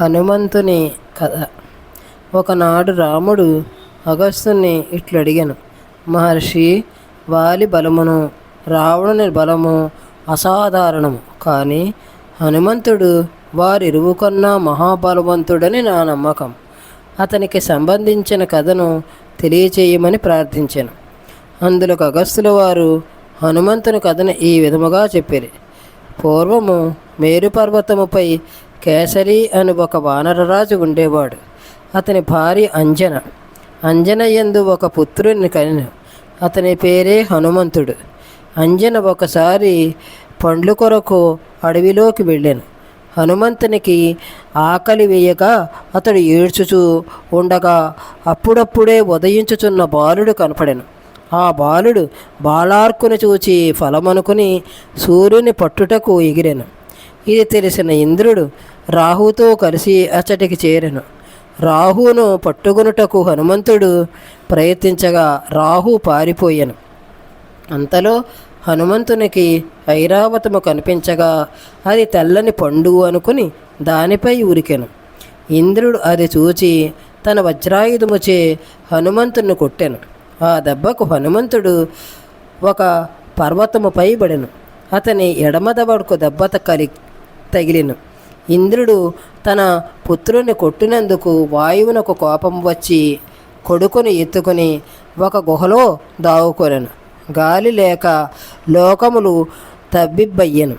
హనుమంతుని కథ. ఒకనాడు రాముడు అగస్త్యుని ఇట్లు అడిగాను మహర్షి వాలి బలమును రావణుని బలము అసాధారణము. కానీ హనుమంతుడు వారిరువు కన్నా మహాబలవంతుడని నా నమ్మకం. అతనికి సంబంధించిన కథను తెలియచేయమని ప్రార్థించాను. అందులోకి అగస్తుల వారు హనుమంతుని కథను ఈ విధముగా చెప్పారు. పూర్వము మేరు పర్వతముపై కేసరి అని ఒక వానరరాజు ఉండేవాడు. అతని భార్య అంజన. అంజన యందు ఒక పుత్రుని కనిన అతని పేరే హనుమంతుడు. అంజన ఒకసారి పండ్లు కొరకు అడవిలోకి వెళ్ళాను. హనుమంతునికి ఆకలి వేయగా అతడు ఏడ్చుచూ ఉండగా అప్పుడప్పుడే ఉదయించుచున్న బాలుడు కనపడాను. ఆ బాలుడు బాలార్కుని చూచి ఫలమనుకుని సూర్యుని పట్టుటకు ఎగిరాను. ఇది తెలిసిన ఇంద్రుడు రాహుతో కలిసి అచ్చటికి చేరెను. రాహును పట్టుకొనుటకు హనుమంతుడు ప్రయత్నించగా రాహు పారిపోయాను. అంతలో హనుమంతునికి ఐరావతము కనిపించగా అది తెల్లని పండు అనుకుని దానిపై ఉరికెను. ఇంద్రుడు అది చూచి తన వజ్రాయుధముచే హనుమంతుని కొట్టెను. ఆ దెబ్బకు హనుమంతుడు ఒక పర్వతముపై పడెను. అతని ఎడమదవడుకు దెబ్బత కలి తగిలిను. ఇంద్రుడు తన పుత్రుని కొట్టినందుకు వాయువునకు కోపం వచ్చి కొడుకుని ఎత్తుకుని ఒక గుహలో దావుకొనెను. గాలి లేక లోకములు తబ్బిబ్బయ్యను.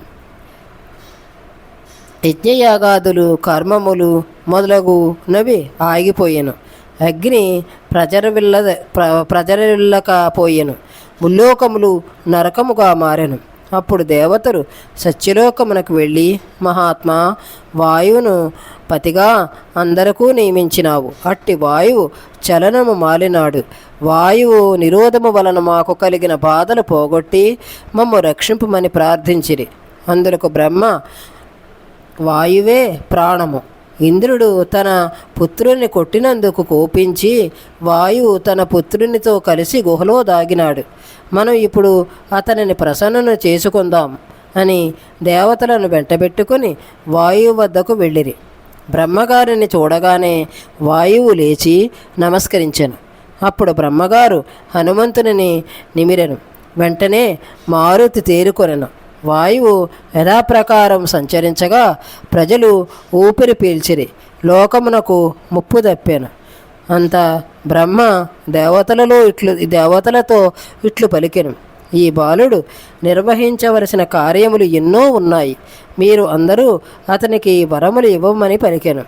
యజ్ఞయాగాదులు కర్మములు మొదలగునవి ఆగిపోయాను. అగ్ని ప్రజరవిల్ల ప్ర ప్రజరిల్లకపోయాను ముల్లోకములు నరకముగా మారెను. అప్పుడు దేవతలు సత్యలోకమునకు వెళ్ళి మహాత్మా వాయువును పతిగా అందరకు నియమించినావు. అట్టి వాయువు చలనము మాలినాడు. వాయువు నిరోధము వలన మాకు కలిగిన బాధలు పోగొట్టి మమ్ము రక్షింపమని ప్రార్థించిరి. అందులకు బ్రహ్మ వాయువే ప్రాణము. ఇంద్రుడు తన పుత్రుని కొట్టినందుకు కోపించి వాయువు తన పుత్రునితో కలిసి గుహలో దాగినాడు. మనం ఇప్పుడు అతనిని ప్రసన్నను చేసుకుందాం అని దేవతలను వెంటబెట్టుకుని వాయువు వద్దకు వెళ్ళిరి. బ్రహ్మగారిని చూడగానే వాయువు లేచి నమస్కరించాను. అప్పుడు బ్రహ్మగారు హనుమంతుని నిమిరెను. వెంటనే మారుతి తేరుకొనను. వాయువు యథాప్రకారం సంచరించగా ప్రజలు ఊపిరి పీల్చిరి లోకమునకు ముప్పు తప్పాను అంత బ్రహ్మ దేవతలలో ఇట్లు దేవతలతో ఇట్లు పలికెను. ఈ బాలుడు నిర్వహించవలసిన కార్యములు ఎన్నో ఉన్నాయి. మీరు అందరూ అతనికి వరములు ఇవ్వమని పలికెను.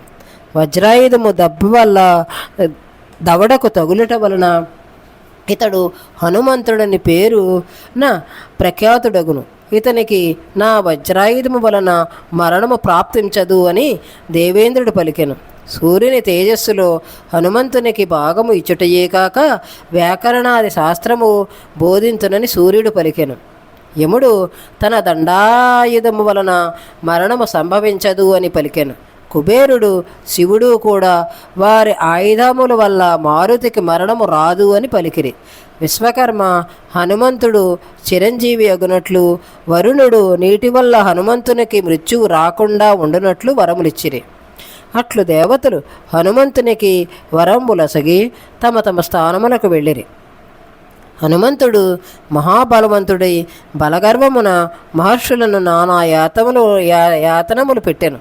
వజ్రాయుధము దెబ్బ వల్ల దవడకు తగులుట వలన ఇతడు హనుమంతుడని పేరు నా ప్రఖ్యాతుడగును. ఇతనికి నా వజ్రాయుధము వలన మరణము ప్రాప్తించదు అని దేవేంద్రుడు పలికెను. సూర్యుని తేజస్సులో హనుమంతునికి భాగము ఇచ్చుటయే కాక వ్యాకరణాది శాస్త్రము బోధించునని సూర్యుడు పలికెను. యముడు తన దండాయుధము వలన మరణము సంభవించదు అని పలికెను. కుబేరుడు శివుడు కూడా వారి ఆయుధముల వల్ల మారుతికి మరణము రాదు అని పలికిరి. విశ్వకర్మ హనుమంతుడు చిరంజీవి అగునట్లు వరుణుడు నీటి వల్ల హనుమంతునికి మృత్యువు రాకుండా ఉండునట్లు వరములిచ్చిరి. అట్లు దేవతలు హనుమంతునికి వరంబులసగి తమ తమ స్థానములకు వెళ్ళిరి. హనుమంతుడు మహాబలవంతుడై బలగర్వమున మహర్షులను నానా యాతములు యా యాతనములు పెట్టాను.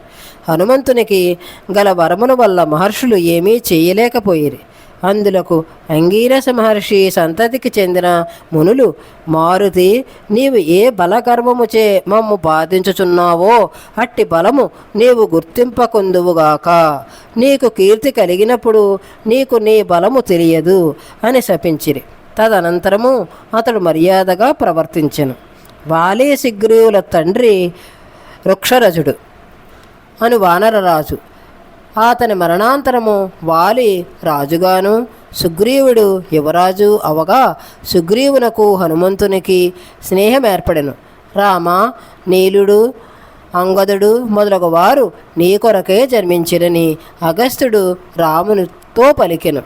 హనుమంతునికి గల వరముల వల్ల మహర్షులు ఏమీ చేయలేకపోయిరి. అందులకు అంగీరస మహర్షి సంతతికి చెందిన మునులు మారుతి నీవు ఏ బలగర్వముచే మమ్ము బాధించుచున్నావో అట్టి బలము నీవు గుర్తింపకుందువుగాక నీకు కీర్తి కలిగినప్పుడు నీకు నీ బలము తెలియదు అని శపించిరి. తదనంతరము అతడు మర్యాదగా ప్రవర్తించెను. వాలే సిగ్రీవుల తండ్రి వృక్షరజుడు అను వానరరాజు అతని మరణాంతరము వాలి రాజుగాను సుగ్రీవుడు యువరాజు అవగా సుగ్రీవునకు హనుమంతునికి స్నేహం ఏర్పడెను రామ నీలుడు అంగదుడు మొదలగు వారు నీ కొరకే జన్మించిరని అగస్త్యుడు రామునితో పలికెను.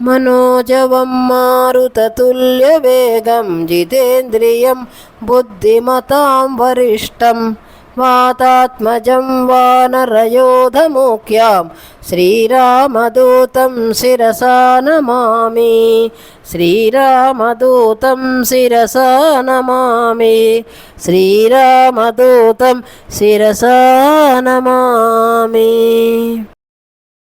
మనోజవం మారుతతుల్య వేగం జితేంద్రియం బుద్ధిమతాం వరిష్టం మాతాత్మజం వానరయోధముఖ్యాం శ్రీరామదూతం శిరసా నమామి శ్రీరామదూతం శిరసా నమామి శ్రీరామదూతం శిరసా నమామి.